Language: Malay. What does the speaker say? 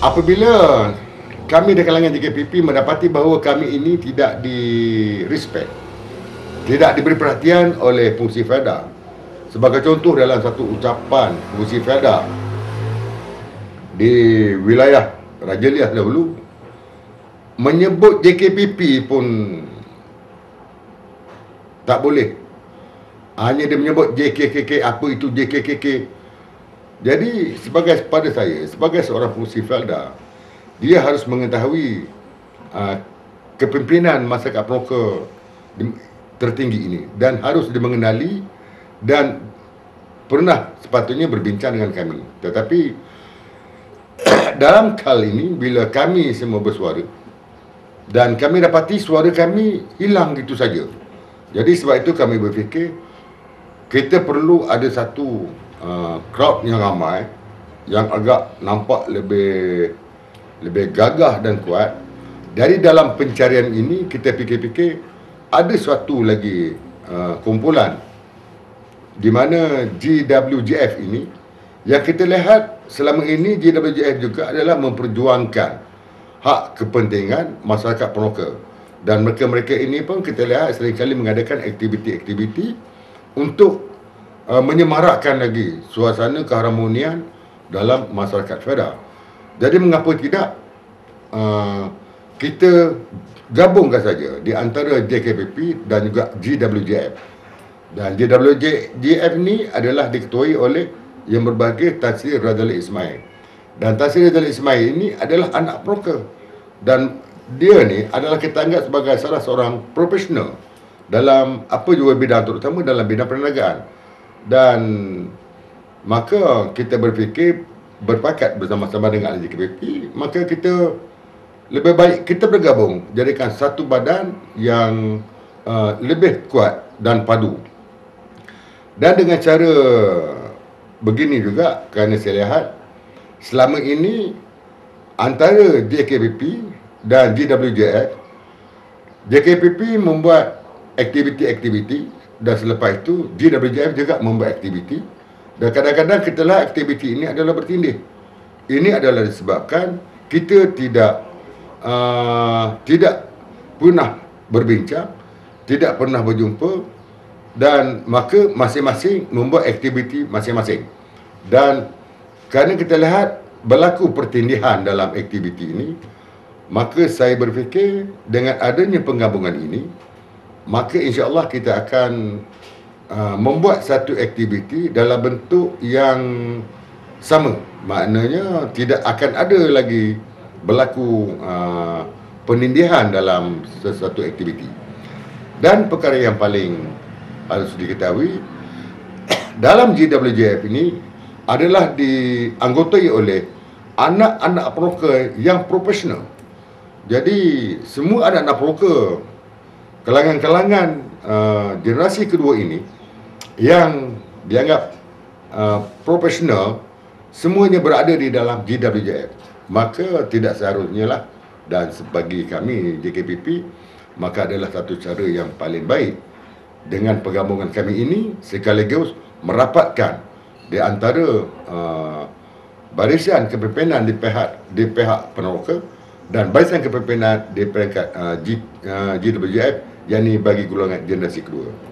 apabila kami di kalangan JKPP mendapati bahawa kami ini tidak di respect tidak diberi perhatian oleh fungsi FEDA. Sebagai contoh dalam satu ucapan fungsi FEDA di wilayah Raja Lias dahulu menyebut JKPP pun tak boleh. Hanya dia menyebut JKKK apa itu JKKK jadi sebagai pada saya sebagai seorang fungsi FEDA dia harus mengetahui uh, kepimpinan masyarakat peroka tertinggi ini dan harus dimengenali dan pernah sepatutnya berbincang dengan kami. Tetapi dalam kali ini bila kami semua bersuara dan kami dapati suara kami hilang gitu saja. Jadi sebab itu kami berfikir kita perlu ada satu uh, crowd yang ramai yang agak nampak lebih lebih gagah dan kuat dari dalam pencarian ini kita fikir-fikir ada suatu lagi uh, kumpulan di mana GWGF ini yang kita lihat selama ini GWGF juga adalah memperjuangkan hak kepentingan masyarakat peroka dan mereka-mereka ini pun kita lihat seringkali mengadakan aktiviti-aktiviti untuk uh, menyemarakkan lagi suasana keharmonian dalam masyarakat federal. Jadi mengapa tidak uh, kita gabungkan saja di antara JKPP dan juga GWJF. Dan GWJF ni adalah diketuai oleh yang berbahagia Tan Sri Radali Ismail. Dan Tan Sri Radali Ismail ini adalah anak broker. Dan dia ni adalah kita anggap sebagai salah seorang profesional dalam apa juga bidang terutama dalam bidang perniagaan. Dan maka kita berfikir berpakat bersama-sama dengan LGKPP maka kita lebih baik kita bergabung jadikan satu badan yang uh, lebih kuat dan padu. Dan dengan cara begini juga kerana saya lihat selama ini antara JKPP dan GWJF JKPP membuat aktiviti-aktiviti dan selepas itu GWJF juga membuat aktiviti dan kadang-kadang kita lihat aktiviti ini adalah bertindih. Ini adalah disebabkan kita tidak uh, tidak pernah berbincang, tidak pernah berjumpa dan maka masing-masing membuat aktiviti masing-masing. Dan kerana kita lihat berlaku pertindihan dalam aktiviti ini, maka saya berfikir dengan adanya penggabungan ini, maka insya-Allah kita akan Uh, membuat satu aktiviti dalam bentuk yang sama. Maknanya tidak akan ada lagi berlaku uh, penindihan dalam sesuatu aktiviti. Dan perkara yang paling harus diketahui dalam GWJF ini adalah dianggotai oleh anak-anak broker yang profesional. Jadi semua anak-anak broker kalangan-kalangan uh, generasi kedua ini yang dianggap uh, profesional semuanya berada di dalam GWJF maka tidak seharusnya lah dan bagi kami JKPP maka adalah satu cara yang paling baik. Dengan pergabungan kami ini sekaligus merapatkan di antara uh, barisan kepimpinan di pihak di pihak peneroka dan barisan kepimpinan di peringkat uh, G, uh, GWJF yang ini bagi golongan generasi kedua.